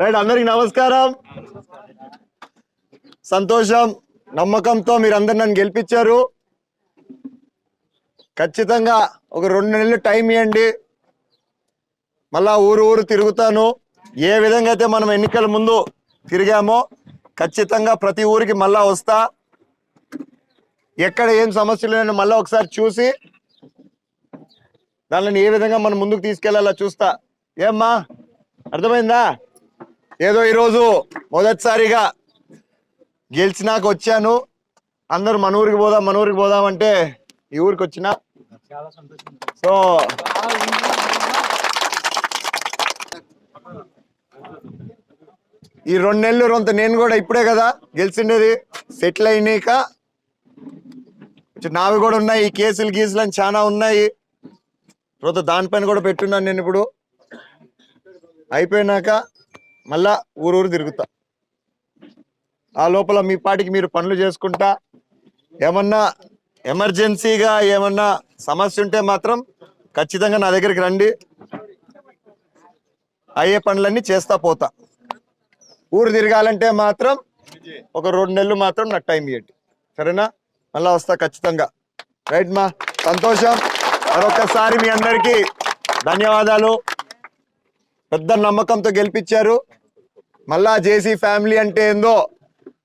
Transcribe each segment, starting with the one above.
Right అందరికి నమస్కారం. సంతోషం నమ్మకంతో మీరందరు నన్ను గెలిపించారు. ఖచ్చితంగా ఒక రెండు నెలలు టైం ఇవ్వండి మళ్ళా ఊరు ఊరు తిరుగుతాను. ఏ విధంగా అయితే మనం ఎన్నికల ముందు తిరిగామో ఖచ్చితంగా ప్రతి ఊరికి మళ్ళా వస్తా. ఎక్కడ ఏం సమస్యలు నేను మళ్ళీ ఒకసారి చూసి దానిని ఏ విధంగా మనం ముందుకు తీసుకెళ్ళాలో చూస్తా. ఏమ్మా? అర్థమైందా? ఏదో ఈరోజు మొదటిసారిగా గెలిచినాక వచ్చాను. అందరు మన ఊరికి పోదాం మన ఊరికి పోదాం అంటే ఈ ఊరికి వచ్చిన. సో ఈ రెండు నెలలు రొంత నేను కూడా ఇప్పుడే కదా గెలిచిండేది. సెటిల్ అయినాక నావి కూడా ఉన్నాయి ఈ కేసులు గీసులు అని చాలా ఉన్నాయి. తర్వాత దానిపైన కూడా పెట్టున్నాను నేను ఇప్పుడు. అయిపోయినాక మళ్ళా ఊరూరు తిరుగుతా. ఆ లోపల మీ పాటికి మీరు పనులు చేసుకుంటా ఏమన్నా ఎమర్జెన్సీగా ఏమన్నా సమస్య ఉంటే మాత్రం ఖచ్చితంగా నా దగ్గరికి రండి. అయ్యే పనులన్నీ చేస్తా పోతా. ఊరు తిరగాలంటే మాత్రం ఒక రెండు నెలలు మాత్రం నాకు టైం ఇవ్వండి సరేనా? మళ్ళీ వస్తా ఖచ్చితంగా. రైట్ మా? సంతోషం. మరొకసారి మీ అందరికీ ధన్యవాదాలు. పెద్ద నమ్మకంతో గెలిపించారు. మళ్ళా జేసీ ఫ్యామిలీ అంటే ఏందో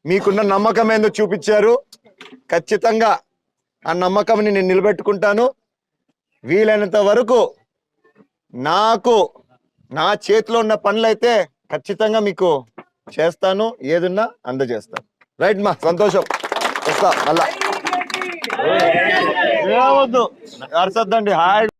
మీకున్న నమ్మకం ఏందో చూపించారు. ఖచ్చితంగా ఆ నమ్మకంని నేను నిలబెట్టుకుంటాను. వీలైనంత వరకు నాకు నా చేతిలో ఉన్న పనులైతే ఖచ్చితంగా మీకు చేస్తాను. ఏదున్నా అందజేస్తాను. రైట్ మా సంతోషం. వస్తా మళ్ళా. ఏమవద్దు అరసద్దండి హాయ్.